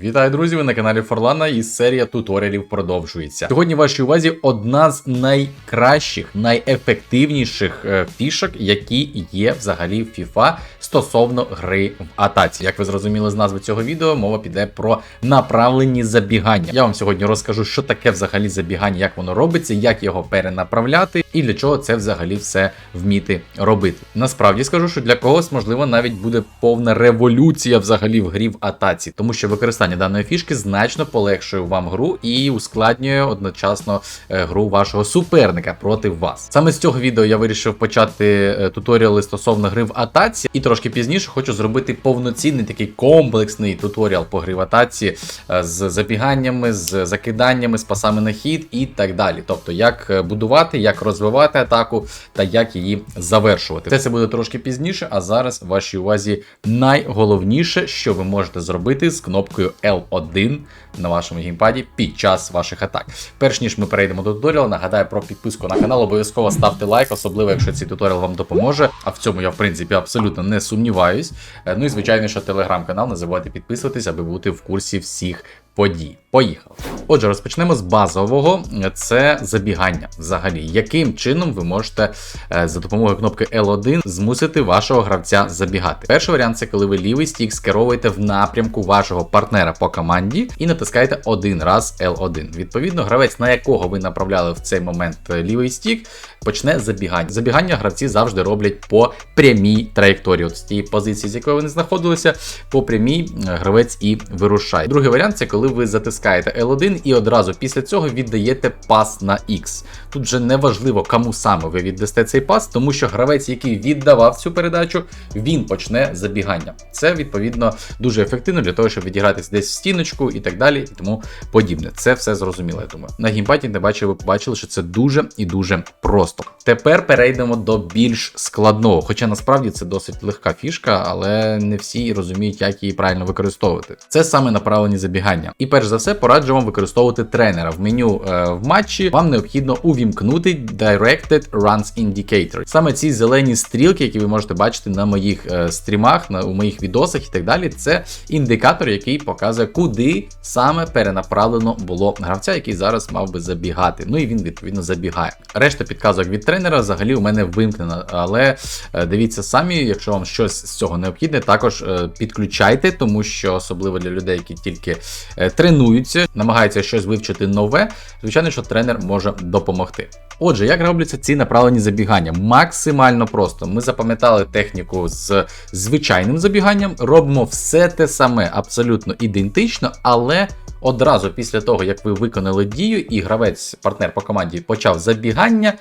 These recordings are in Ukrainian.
Вітаю, друзі! Ви на каналі Форлана і серія туторіалів продовжується. Сьогодні в вашій увазі одна з найкращих, найефективніших е, фішок, які є взагалі в FIFA стосовно гри в атаці. Як ви зрозуміли з назви цього відео, мова піде про направлені забігання. Я вам сьогодні розкажу, що таке взагалі забігання, як воно робиться, як його перенаправляти і для чого це взагалі все вміти робити. Насправді скажу, що для когось можливо навіть буде повна революція взагалі в грі в атаці, тому що використання даної фішки значно полегшує вам гру і ускладнює одночасно е, гру вашого суперника проти вас. Саме з цього відео я вирішив почати е, туторіали стосовно гри в атаці, і трошки пізніше хочу зробити повноцінний такий комплексний туторіал по гри в атаці е, з забіганнями, з закиданнями, з пасами на хід і так далі. Тобто, як будувати, як розвивати атаку та як її завершувати. Це це буде трошки пізніше, а зараз в вашій увазі найголовніше, що ви можете зробити з кнопкою L1 на вашому геймпаді під час ваших атак. Перш ніж ми перейдемо до туторіалу, нагадаю про підписку на канал. Обов'язково ставте лайк, особливо якщо цей туторіал вам допоможе. А в цьому я в принципі абсолютно не сумніваюсь. Е, Ну і звичайно, що телеграм-канал не забувайте підписуватись, аби бути в курсі всіх подій. Поїхали. Отже, розпочнемо з базового. Це забігання. Взагалі, яким чином ви можете е, за допомогою кнопки L1 змусити вашого гравця забігати. Перший варіант це коли ви лівий стік скеровуєте в напрямку вашого партнера по команді і натискаєте один раз L1. Відповідно, гравець, на якого ви направляли в цей момент е, лівий стік, почне забігання. Забігання гравці завжди роблять по прямій траєкторії. От з тієї позиції, з якої вони знаходилися, по прямій е, гравець і вирушає. Другий варіант це коли ви затискаєте L1 і одразу після цього віддаєте пас на X. Тут вже не важливо, кому саме ви віддасте цей пас, тому що гравець, який віддавав цю передачу, він почне забігання. Це відповідно дуже ефективно для того, щоб відігратися десь в стіночку і так далі, і тому подібне. Це все зрозуміло. Я думаю. На геймпаді не бачив, ви побачили, що це дуже і дуже просто. Тепер перейдемо до більш складного. Хоча насправді це досить легка фішка, але не всі розуміють, як її правильно використовувати. Це саме направлені забігання. І перш за все пораджу вам використовувати тренера. В меню е, в матчі вам необхідно увімкнути Directed Runs Indicator. Саме ці зелені стрілки, які ви можете бачити на моїх е, стрімах, на у моїх відосах і так далі. Це індикатор, який показує, куди саме перенаправлено було гравця, який зараз мав би забігати. Ну і він відповідно забігає. Решта підказок від тренера взагалі у мене вимкнена, але е, дивіться самі, якщо вам щось з цього необхідне, також е, підключайте, тому що особливо для людей, які тільки е, тренуються, намагаються щось вивчити нове. Звичайно, що тренер може допомогти. Отже, як робляться ці направлені забігання? Максимально просто. Ми запам'ятали техніку з звичайним забіганням, робимо все те саме, абсолютно ідентично, але одразу після того, як ви виконали дію, і гравець, партнер по команді почав забігання.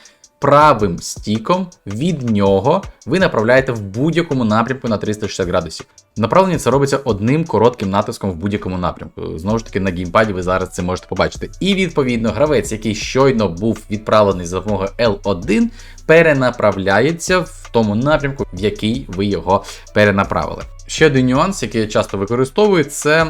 Правим стіком від нього ви направляєте в будь-якому напрямку на 360 градусів. Направлення це робиться одним коротким натиском в будь-якому напрямку. Знову ж таки, на геймпаді ви зараз це можете побачити. І відповідно, гравець, який щойно був відправлений за допомогою L1, перенаправляється в тому напрямку, в який ви його перенаправили. Ще один нюанс, який я часто використовую, це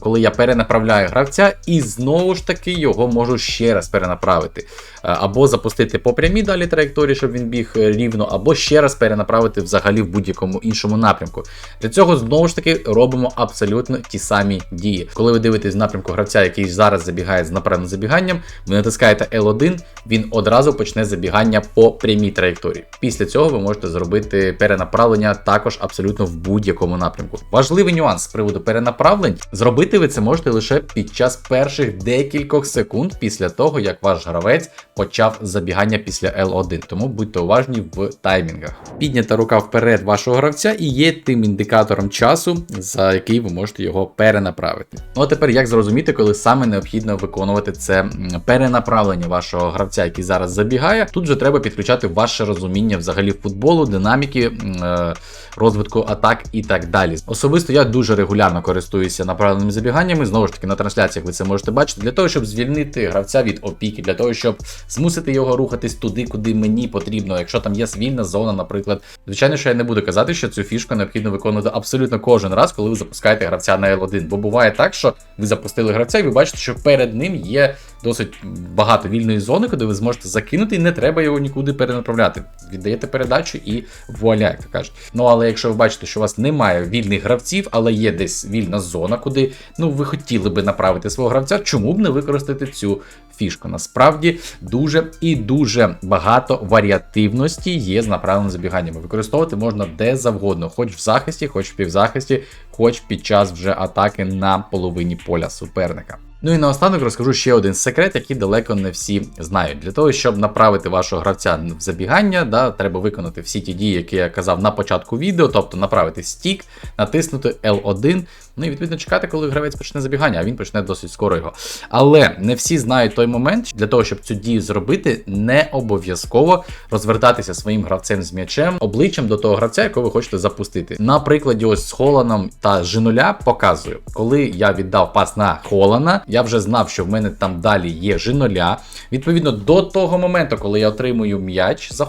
коли я перенаправляю гравця і знову ж таки його можу ще раз перенаправити. Е, Або запустити по прямій далі траєкторії, щоб він біг е, рівно, або ще раз перенаправити взагалі в будь-якому іншому напрямку. Для цього знову ж таки робимо абсолютно ті самі дії. Коли ви дивитесь напрямку гравця, який зараз забігає з направленим забіганням, ви натискаєте L1, він одразу почне забігання по прямій траєкторії. Після цього ви можете зробити перенаправлення також абсолютно в будь-якому напрямку. Важливий нюанс з приводу перенаправлень. Зробити ви це можете лише під час перших декількох секунд після того, як ваш гравець почав забігання після L1. Тому будьте уважні в таймінгах. Піднята рука вперед вашого гравця і є тим індикатором часу, за який ви можете його перенаправити. Ну а тепер як зрозуміти, коли саме необхідно виконувати це перенаправлення вашого гравця, який зараз забігає. Тут же треба підключати ваше розуміння взагалі футболу, динаміки, е, розвитку атак і так далі. Особисто я дуже регулярно користуюся направленими забіганнями. Знову ж таки, на трансляціях ви це можете бачити, для того, щоб звільнити гравця від опіки, для того, щоб змусити його рухатись туди, куди мені потрібно. Якщо там є свільна зона, наприклад. Звичайно, що я не буду казати, що цю фішку необхідно виконувати абсолютно кожен раз, коли ви запускаєте гравця на L1. Бо буває так, що ви запустили гравця, і ви бачите, що перед ним є досить багато вільної зони, куди ви зможете закинути, і не треба його нікуди перенаправляти. Віддаєте передачу і вуаля, як то кажуть. Ну але якщо ви бачите, що у вас немає вільних гравців, але є десь вільна зона, куди ну ви хотіли би направити свого гравця. Чому б не використати цю фішку? Насправді дуже і дуже багато варіативності є з направленими забіганнями. Використовувати можна де завгодно, хоч в захисті, хоч в півзахисті, хоч під час вже атаки на половині поля суперника. Ну і наостанок розкажу ще один секрет, який далеко не всі знають. Для того, щоб направити вашого гравця в забігання, да, треба виконати всі ті дії, які я казав на початку відео, тобто направити стік, натиснути L1, ну і відповідно чекати, коли гравець почне забігання, а він почне досить скоро його. Але не всі знають той момент, для того, щоб цю дію зробити, не обов'язково розвертатися своїм гравцем з м'ячем обличчям до того гравця, якого ви хочете запустити. На прикладі ось з Холаном та Жинуля показую, коли я віддав пас на Холана, я вже знав, що в мене там далі є Жинуля. Відповідно, до того моменту, коли я отримую м'яч за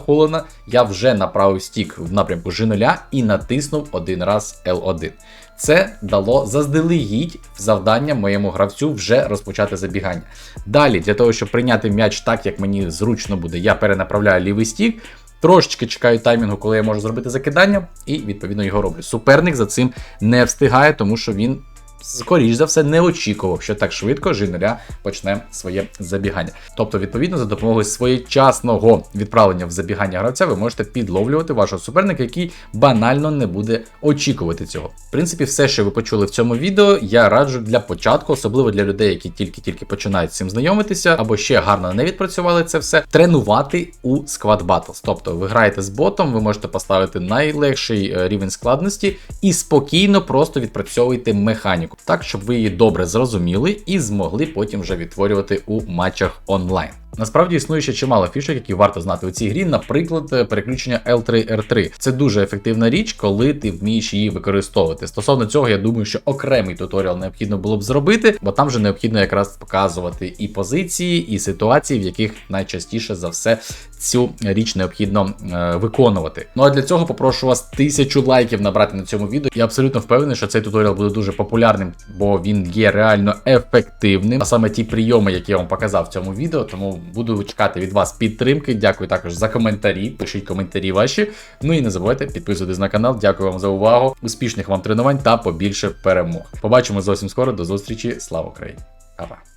я вже направив стік в напрямку Жинуля і натиснув один раз L1. Це дало заздалегідь завдання моєму гравцю вже розпочати забігання. Далі, для того, щоб прийняти м'яч так, як мені зручно буде, я перенаправляю лівий стік. Трошечки чекаю таймінгу, коли я можу зробити закидання, і відповідно його роблю. Суперник за цим не встигає, тому що він, скоріш за все, не очікував, що так швидко Жінеля почне своє забігання. Тобто, відповідно, за допомогою своєчасного відправлення в забігання гравця, ви можете підловлювати вашого суперника, який банально не буде очікувати цього. В принципі, все, що ви почули в цьому відео, я раджу для початку, особливо для людей, які тільки-тільки починають з цим знайомитися, або ще гарно не відпрацювали це все, тренувати у Squad Battles. Тобто ви граєте з ботом, ви можете поставити найлегший е, рівень складності і спокійно просто відпрацьовуйте механіку, так щоб ви її добре зрозуміли і змогли потім вже відтворювати у матчах онлайн. Насправді існує ще чимало фішок, які варто знати у цій грі, наприклад, е, переключення L3R3. Це дуже ефективна річ, коли ти вмієш її використовувати. Стосовно цього, я думаю, що окремий туторіал необхідно було б зробити, бо там вже необхідно якраз показувати і позиції, і ситуації, в яких найчастіше за все цю річ необхідно е, виконувати. Ну а для цього попрошу вас тисячу лайків набрати на цьому відео. Я абсолютно впевнений, що цей туторіал буде дуже популярним, бо він є реально ефективним. А саме ті прийоми, які я вам показав в цьому відео, тому буду чекати від вас підтримки. Дякую також за коментарі. Пишіть коментарі ваші. Ну і не забувайте підписуватись на канал. Дякую вам за увагу. Успішних вам тренувань та побільше перемог. Побачимо зовсім скоро. До зустрічі. Слава Україні! Па-па!